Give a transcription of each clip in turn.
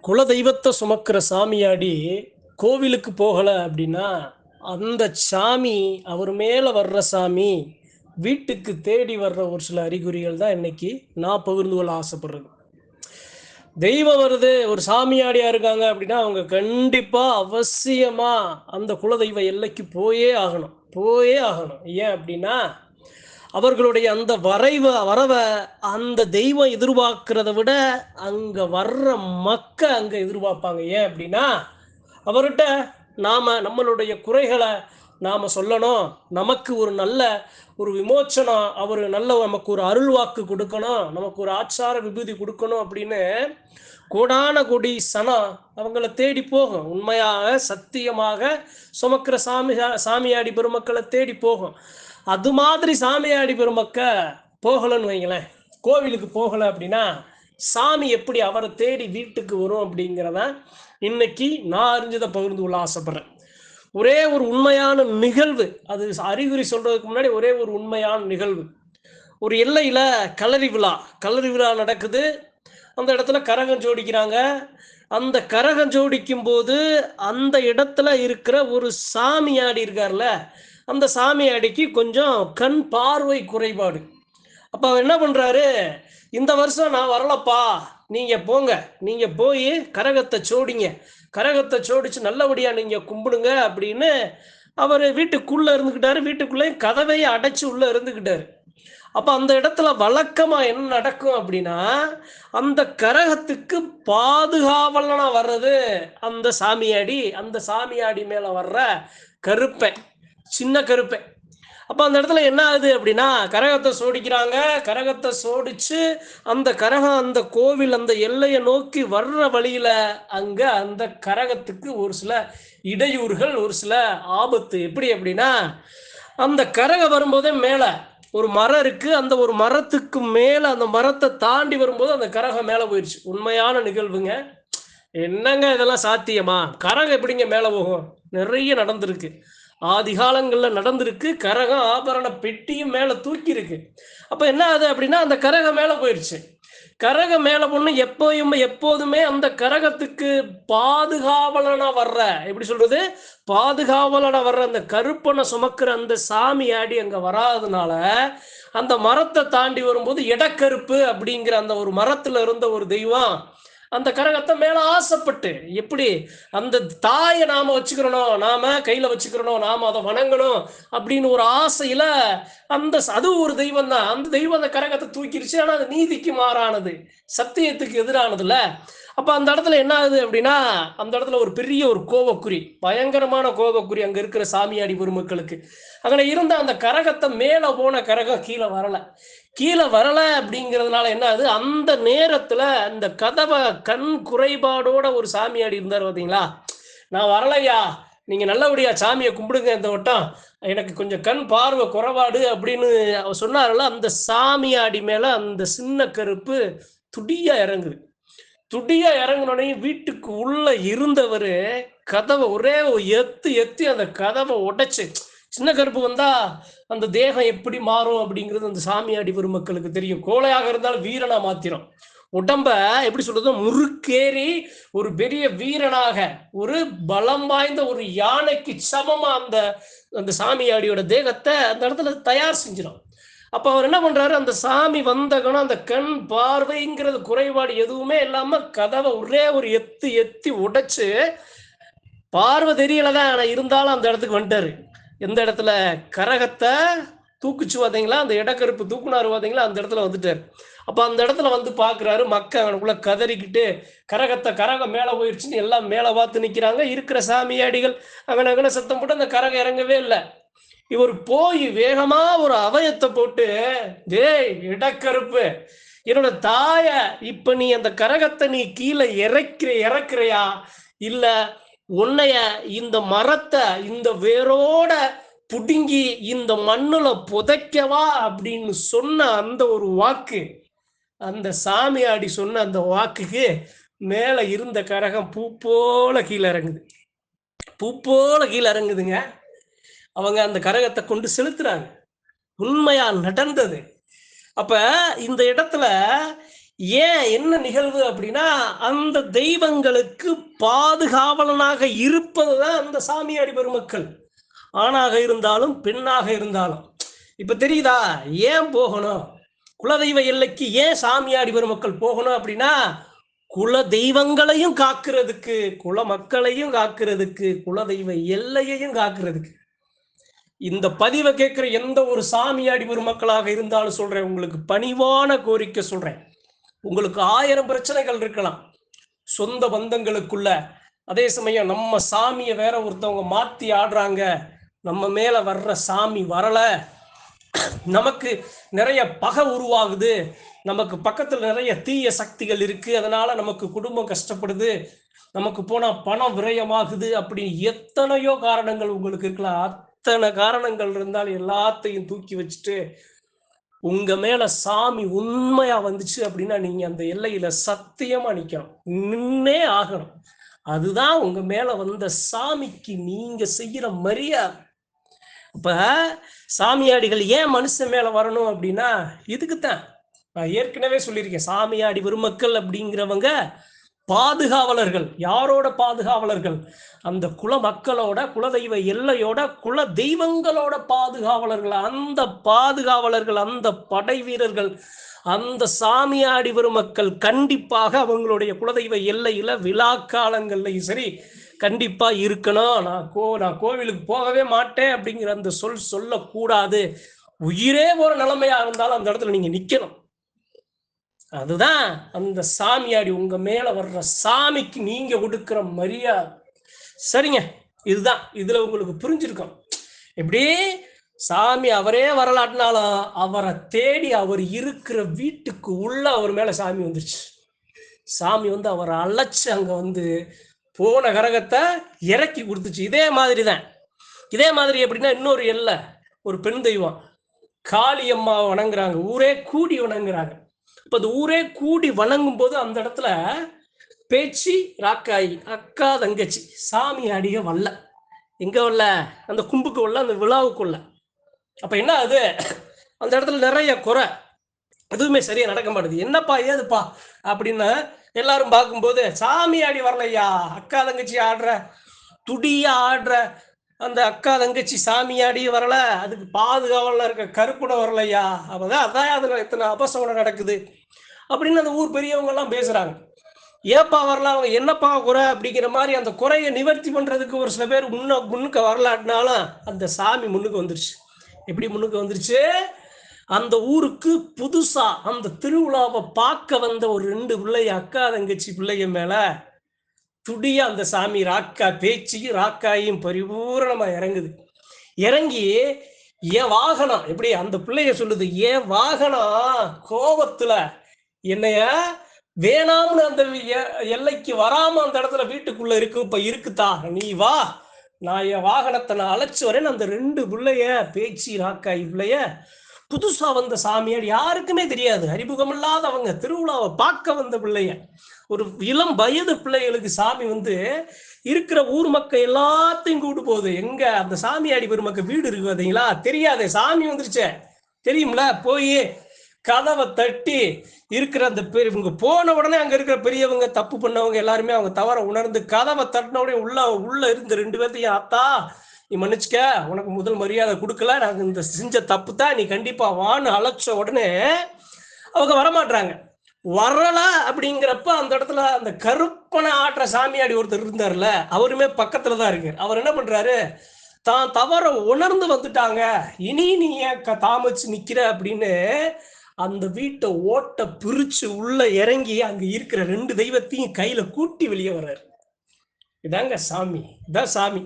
குல தெய்வத்தை சுமக்கிற சாமியாடி கோவிலுக்கு போகலை அப்படின்னா அந்த சாமி அவர் மேலே வர்ற சாமி வீட்டுக்கு தேடி வர்ற ஒரு சில அறிகுறிகள் தான் இன்னைக்கு நான் பகிர்ந்து கொள்ள ஆசைப்படுறது. தெய்வம் வருது ஒரு சாமியாடியா இருக்காங்க அப்படின்னா அவங்க கண்டிப்பா அவசியமா அந்த குலதெய்வ எல்லைக்கு போயே ஆகணும். போயே ஆகணும். ஏன் அப்படின்னா அவர்களுடைய அந்த வரைவ வரவை அந்த தெய்வம் எதிர்பார்க்கிறத விட அங்கே வர்ற மக்கள் அங்கே எதிர்பார்ப்பாங்க. ஏன் அப்படின்னா அவர்கிட்ட நாம் நம்மளுடைய குறைகளை நாம் சொல்லணும். நமக்கு ஒரு நல்ல ஒரு விமோச்சனம் அவர் நல்ல நமக்கு ஒரு அருள்வாக்கு கொடுக்கணும். நமக்கு ஒரு ஆச்சார விபூதி கொடுக்கணும் அப்படின்னு கோடான கொடி சனம் அவங்கள தேடி போகும். உண்மையாக சத்தியமாக சுமக்கிற சாமி சாமியாடி பெருமக்களை தேடி போகும். அது மாதிரி சாமியாடி பெருமக்க போகலன்னு வைங்களேன். கோவிலுக்கு போகலை அப்படின்னா சாமி எப்படி அவரை தேடி வீட்டுக்கு வரும் அப்படிங்கிறத இன்னைக்கு நான் அறிஞ்சதை பகிர்ந்து கொள்ள ஆசைப்படுறேன். ஒரே ஒரு உண்மையான நிகழ்வு அது அறிகுறி சொல்றதுக்கு முன்னாடி ஒரே ஒரு உண்மையான நிகழ்வு. ஒரு எல்லையில கலரி விழா கலரி விழா நடக்குது. அந்த இடத்துல கரகம் ஜோடிக்கிறாங்க. அந்த கரகம் ஜோடிக்கும் போது அந்த இடத்துல இருக்கிற ஒரு சாமியாடி இருக்கார்ல அந்த சாமியாடிக்கு கொஞ்சம் கண் பார்வை குறைபாடு. அப்போ அவர் என்ன பண்ணுறாரு இந்த வருஷம் நான் வரலப்பா நீங்கள் போங்க. நீங்கள் போய் கரகத்தை சோடிங்க. கரகத்தை சோடிச்சு நல்லபடியாக நீங்கள் கும்பிடுங்க அப்படின்னு அவர் வீட்டுக்குள்ளே இருந்துக்கிட்டாரு வீட்டுக்குள்ளேயும் கதவையை அடைச்சு உள்ளே இருந்துக்கிட்டாரு அப்போ அந்த இடத்துல வழக்கமாக என்ன நடக்கும் அப்படின்னா அந்த கரகத்துக்கு பாதுகாவலனா வர்றது அந்த சாமியாடி அந்த சாமியாடி மேலே வர்ற கருப்பை சின்ன கருப்பை. அப்போ அந்த இடத்துல என்ன ஆகுது அப்படின்னா கரகத்தை சோடிக்கிறாங்க. கரகத்தை சோடிச்சு அந்த கரகம் அந்த கோவில் அந்த எல்லையை நோக்கி வர்ற வழியில் அங்கே அந்த கரகத்துக்கு ஒரு சில இடையூறுகள் ஒரு சில ஆபத்து. எப்படி அப்படின்னா அந்த கரகம் வரும்போதே மேலே ஒரு மரம் இருக்குது அந்த ஒரு மரத்துக்கு மேலே அந்த மரத்தை தாண்டி வரும்போது அந்த கரகம் மேலே போயிடுச்சு உண்மையான நிகழ்வுங்க. என்னங்க இதெல்லாம் சாத்தியமா? கரகம் எப்படிங்க மேலே போகும்? நிறைய நடந்திருக்கு. ஆதிகாலங்களில் நடந்திருக்கு. கரகம் ஆபரண பெட்டியும் மேலே தூக்கி இருக்கு அப்போ என்ன ஆகுது அப்படின்னா அந்த கரகம் மேலே போயிடுச்சு கரகம் மேலே பொண்ணு எப்போயுமே எப்போதுமே அந்த கரகத்துக்கு பாதுகாவலனா வர்ற எப்படி சொல்றது? பாதுகாவலனா வர்ற அந்த கருப்பனை சுமக்கிற அந்த சாமி ஆடி அங்க வராதனால அந்த மரத்தை தாண்டி வரும்போது இடக்கருப்பு அப்படிங்கிற அந்த ஒரு மரத்துல இருந்த ஒரு தெய்வம் அந்த கரகத்தை மேல ஆசைப்பட்டு எப்படி? அந்த தாயை நாம வச்சுக்கிறணும் நாம கையில வச்சுக்கிறணும் நாம அதை வணங்கணும் அப்படின்னு ஒரு ஆசையில அந்த அது ஒரு தெய்வம் தான் அந்த தெய்வம் அந்த கரகத்தை தூக்கிருச்சு. ஆனா அது நீதிக்கு மாறானது. சத்தியத்துக்கு எதிரானதுல அப்போ அந்த இடத்துல என்ன ஆகுது அப்படின்னா அந்த இடத்துல ஒரு பெரிய ஒரு கோபக்குறி பயங்கரமான கோபக்குறி அங்கே இருக்கிற சாமியாடி பெருமக்களுக்கு. அங்கே இருந்த அந்த கரகத்தை மேலே போன கரகம் கீழே வரலை. கீழே வரலை அப்படிங்கிறதுனால என்ன ஆகுது? அந்த நேரத்தில் அந்த கதவை கண் குறைபாடோட ஒரு சாமியாடி இருந்தார் பார்த்தீங்களா நான் வரலையா? நீங்கள் நல்லபடியா சாமியை கும்பிடுங்க இந்த வட்டம். எனக்கு கொஞ்சம் கண் பார்வை குறைபாடு அப்படின்னு அவர் சொன்னார்ல அந்த சாமியாடி மேலே அந்த சின்ன கருப்பு துடியாக இறங்குது. துடியா இறங்கினோடையும் வீட்டுக்கு உள்ள இருந்தவர் கதவை ஒரே எத்து எத்தி அந்த கதவை உடைச்சு சின்ன கருப்பு வந்தா அந்த தேகம் எப்படி மாறும் அப்படிங்கிறது அந்த சாமியாடி பெருமக்களுக்கு தெரியும். கோழையாக இருந்தாலும் வீரனா மாத்திரம். உடம்ப எப்படி சொல்றது? முறுக்கேறி ஒரு பெரிய வீரனாக ஒரு பலம் வாய்ந்த ஒரு யானைக்கு சமமா அந்த அந்த சாமியாடியோட தேகத்தை அந்த இடத்துல தயார் செஞ்சிடும் அப்ப அவர் என்ன பண்றாரு? அந்த சாமி வந்த கணம் அந்த கண் பார்வைங்கிறது குறைபாடு எதுவுமே இல்லாம கதவை ஒரே ஒரு எத்து எத்தி உடைச்சு பார்வை தெரியலதான் ஆனா இருந்தாலும் அந்த இடத்துக்கு வந்துட்டாரு. எந்த இடத்துல? கரகத்தை தூக்குச்சு பார்த்தீங்களா? அந்த இடக்கருப்பு தூக்குனாரு பார்த்தீங்களா? அந்த இடத்துல வந்துட்டார். அப்போ அந்த இடத்துல வந்து பார்க்குறாரு மக்கள் அவனுக்குள்ள கதறிக்கிட்டு கரகத்தை கரகம் மேலே போயிடுச்சுன்னு எல்லாம் மேலே பார்த்து நிற்கிறாங்க இருக்கிற சாமியாடிகள் அங்கன அங்கே சத்தம் போட்டு அந்த கரகம் இறங்கவே இல்லை. இவர் போய் வேகமா ஒரு அவயத்தை போட்டு டேய் இடக்கருப்பு என்னோட தாய இப்ப நீ அந்த கரகத்தை நீ கீழே இறக்கிற இறக்குறியா? இல்ல உன்னைய இந்த மரத்தை இந்த வேரோட புடுங்கி இந்த மண்ணுல புதைக்கவா? அப்படின்னு சொன்ன அந்த ஒரு வாக்கு அந்த சாமியாடி சொன்ன அந்த வாக்குக்கு மேல இருந்த கரகம் பூ போல கீழே இறங்குது. பூ போல கீழே இறங்குதுங்க. அவங்க அந்த கரகத்தை கொண்டு செலுத்துறாங்க. உண்மையா நடந்தது. அப்ப இந்த இடத்துல ஏன் என்ன நிகழ்வு அப்படின்னா அந்த தெய்வங்களுக்கு பாதுகாவலனாக இருப்பதுதான் அந்த சாமியாடி பெருமக்கள். ஆணாக இருந்தாலும் பெண்ணாக இருந்தாலும். இப்ப தெரியுதா? ஏன் போகணும்? குலதெய்வ எல்லைக்கு ஏன் சாமியாடி பெருமக்கள் போகணும் அப்படின்னா குல தெய்வங்களையும் காக்கிறதுக்கு குல மக்களையும் காக்கிறதுக்கு குலதெய்வ எல்லையையும் காக்கிறதுக்கு. இந்த பதிவை கேட்குற எந்த ஒரு சாமியாடி பெருமக்களாக இருந்தாலும் சொல்கிறேன் உங்களுக்கு பணிவான கோரிக்கை சொல்கிறேன் உங்களுக்கு ஆயிரம் பிரச்சனைகள் இருக்கலாம். சொந்த பந்தங்களுக்குள்ள. அதே சமயம் நம்ம சாமியை வேற ஒருத்தவங்க மாற்றி ஆடுறாங்க. நம்ம மேலே வர்ற சாமி வரலை. நமக்கு நிறைய பகை உருவாகுது. நமக்கு பக்கத்தில் நிறைய தீய சக்திகள் இருக்குது அதனால் நமக்கு குடும்பம் கஷ்டப்படுது. நமக்கு போனால் பணம் விரயமாகுது அப்படின்னு எத்தனையோ காரணங்கள் உங்களுக்கு இருக்கலாம். எத்தனை காரணங்கள் இருந்தால் எல்லாத்தையும் தூக்கி வச்சுட்டு உங்க மேல சாமி உண்மையா வந்துச்சு அப்படின்னா நீங்க அந்த எல்லையில சத்தியமா நிக்கணும். நின்னே ஆகணும். அதுதான் உங்க மேல வந்த சாமிக்கு நீங்க செய்யற மரியாதை. அப்ப சாமியாடிகள் ஏன் மனுஷன் மேல வரணும் அப்படின்னா இதுக்குத்தான். நான் ஏற்கனவே சொல்லியிருக்கேன். சாமியாடி பெருமக்கள் அப்படிங்கிறவங்க பாதுகாவலர்கள். யாரோட பாதுகாவலர்கள்? அந்த குல மக்களோட குலதெய்வ எல்லையோட குல தெய்வங்களோட பாதுகாவலர்கள். அந்த பாதுகாவலர்கள் அந்த படை வீரர்கள் அந்த சாமியாடி பெருமக்கள் கண்டிப்பாக அவங்களுடைய குலதெய்வ எல்லையில விழா காலங்கள்லையும் சரி கண்டிப்பா இருக்கணும். நான் கோ நான் கோவிலுக்கு போகவே மாட்டேன் அப்படிங்கிற அந்த சொல் சொல்லக்கூடாது. உயிரே ஒரு நிலைமையா இருந்தாலும் அந்த இடத்துல நீங்க நிக்கணும். அதுதான் அந்த சாமியாடி உங்க மேல வர்ற சாமிக்கு நீங்க கொடுக்கிற மரியாதை சரிங்க இதுதான். இதுல உங்களுக்கு புரிஞ்சிருக்கும். எப்படி சாமி அவரே வரலாட்டினாலும் அவரை தேடி அவர் இருக்கிற வீட்டுக்கு உள்ள அவர் மேல சாமி வந்துருச்சு. சாமி வந்து அவரை அழைச்சி அங்க வந்து போன கரகத்தை இறக்கி கொடுத்துச்சு. இதே மாதிரி தான் இதே மாதிரி எப்படின்னா இன்னொரு எல்லை. ஒரு பெண் தெய்வம். காளியம்மா வணங்குறாங்க. ஊரே கூடி வணங்குறாங்க. இப்ப அது ஊரே கூடி வணங்கும் போது அந்த இடத்துல பேச்சு ராக்காயி அக்கா தங்கச்சி சாமி அடிக வல்ல. எங்க வரல அந்த கும்புக்கு வரல அந்த விழாவுக்குள்ள அப்ப என்ன அது? அந்த இடத்துல நிறைய குறை. எதுவுமே சரியா நடக்க மாட்டேது. என்னப்பா ஏதுப்பா? அப்படின்னு எல்லாரும் பார்க்கும்போது சாமி ஆடி வரலையா? அக்கா தங்கச்சி ஆடுற துடியா ஆடுற அந்த அக்கா தங்கச்சி சாமியாடி வரல அதுக்கு பாதுகாவலில் இருக்க கருப்புட வரலையா? அப்போதான் அதான் அதில் எத்தனை அபசவனம் நடக்குது? அப்படின்னு அந்த ஊர் பெரியவங்கெல்லாம் பேசுகிறாங்க ஏப்பா வரல? அவங்க என்னப்பா குறை அப்படிங்கிற மாதிரி அந்த குறையை நிவர்த்தி பண்ணுறதுக்கு ஒரு சில பேர் முன்ன முன்னுக்கு வரலாட்டினாலும் அந்த சாமி முன்னுக்கு வந்துருச்சு. எப்படி முன்னுக்கு வந்துருச்சு? அந்த ஊருக்கு புதுசாக அந்த திருவிழாவை பார்க்க வந்த ஒரு ரெண்டு பிள்ளைய அக்கா தங்கச்சி பிள்ளைங்க மேலே துடியா அந்த சாமி ராக்கா பேச்சு ராக்காயும் பரிபூரணமா இறங்குது. இறங்கி என் வாகனம் எப்படி அந்த பிள்ளைய சொல்லுது என் வாகனம் கோபத்துல என்னைய வேணாம்னு அந்த எல்லைக்கு வராம அந்த இடத்துல வீட்டுக்குள்ள இருக்கு இப்ப இருக்குதா? நீ வா நான் என் வாகனத்தை நான் அழைச்சி வரேன் அந்த ரெண்டு பிள்ளைய பேச்சு ராக்காய் பிள்ளைய புதுசா வந்த சாமியார் யாருக்குமே தெரியாது. அறிமுகமில்லாதவங்க திருவிழாவை பார்க்க வந்த பிள்ளைய ஒரு இளம் வயது பிள்ளைகளுக்கு சாமி வந்து இருக்கிற ஊர் மக்கள் எல்லாத்தையும் கூட்டு போகுது. எங்க அந்த சாமியாடி பெருமக்கள் வீடு இருக்கு பார்த்தீங்களா தெரியாதே சாமி வந்துருச்சே. தெரியும்ல? போய் கதவை தட்டி இருக்கிற அந்த பெரிய இவங்க போன உடனே அங்க இருக்கிற பெரியவங்க தப்பு பண்ணவங்க எல்லாருமே அவங்க தவற உணர்ந்து கதவை தட்டின உடனே உள்ள உள்ள இருந்த ரெண்டு பேர்த்தையும் ஆத்தா நீ மன்னிச்சுக்க உனக்கு முதல் மரியாதை கொடுக்கல நான் இந்த செஞ்ச தப்பு தான் நீ கண்டிப்பா வான்னு அழைச்ச உடனே அவங்க வரமாட்டாங்க வரல அப்படிங்கிறப்ப அந்த இடத்துல அந்த கருப்பனை ஆட்டுற சாமியாடி ஒருத்தர் இருந்தார்ல அவருமே பக்கத்துல தான் இருக்கு அவர் என்ன பண்றாரு? தான் தவற உணர்ந்து வந்துட்டாங்க. இனி நீ ஏன் க- தாமச்சு நிக்கிற அப்படின்னு அந்த வீட்டை ஓட்ட பிரிச்சு உள்ள இறங்கி அங்க இருக்கிற ரெண்டு தெய்வத்தையும் கையில கூட்டி வெளியே வர்றாரு. இதாங்க சாமி. இதான் சாமி.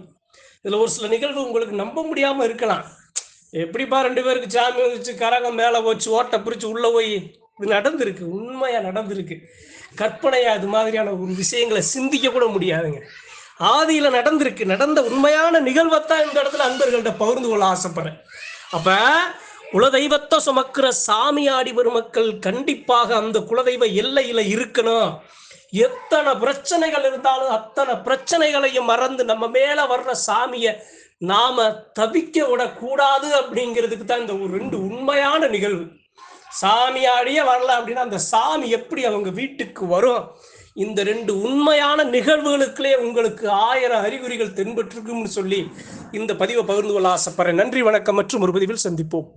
இதுல ஒரு சில நிகழ்வு உங்களுக்கு நம்ப முடியாம இருக்கலாம். எப்படிப்பா ரெண்டு பேருக்கு சாமி வச்சு கரகம் மேல வச்சு ஓட்ட பிரிச்சு உள்ள போய் இது நடந்திருக்கு உண்மையா நடந்திருக்கு. கற்பனையா இது மாதிரியான ஒரு விஷயங்களை சிந்திக்க கூட முடியாதுங்க. ஆதியில நடந்திருக்கு நடந்த உண்மையான நிகழ்வைத்தான் இந்த இடத்துல அன்பர்கள்ட்ட பகிர்ந்து கொள்ள ஆசைப்படுறேன். அப்ப குலதெய்வத்தை சுமக்கிற சாமியாடி பெருமக்கள் கண்டிப்பாக அந்த குலதெய்வ எல்லையில இருக்கணும். எத்தனை பிரச்சனைகள் இருந்தாலும் அத்தனை பிரச்சனைகளையும் மறந்து நம்ம மேல வர்ற சாமிய நாம தவிக்க விடக்கூடாது அப்படிங்கிறதுக்கு தான் இந்த ஒரு ரெண்டு உண்மையான நிகழ்வு. சாமியாடியே வரல அப்படின்னா அந்த சாமி எப்படி அவங்க வீட்டுக்கு வரும்? இந்த ரெண்டு உண்மையான நிகழ்வுகளுக்குள்ளே உங்களுக்கு ஆயிரம் அறிகுறிகள் தென்பட்டிருக்கும்னு சொல்லி இந்த பதிவை பகிர்ந்து கொள்ள ஆசைப்படுறேன். நன்றி வணக்கம் மற்றும் ஒரு பதிவில் சந்திப்போம்.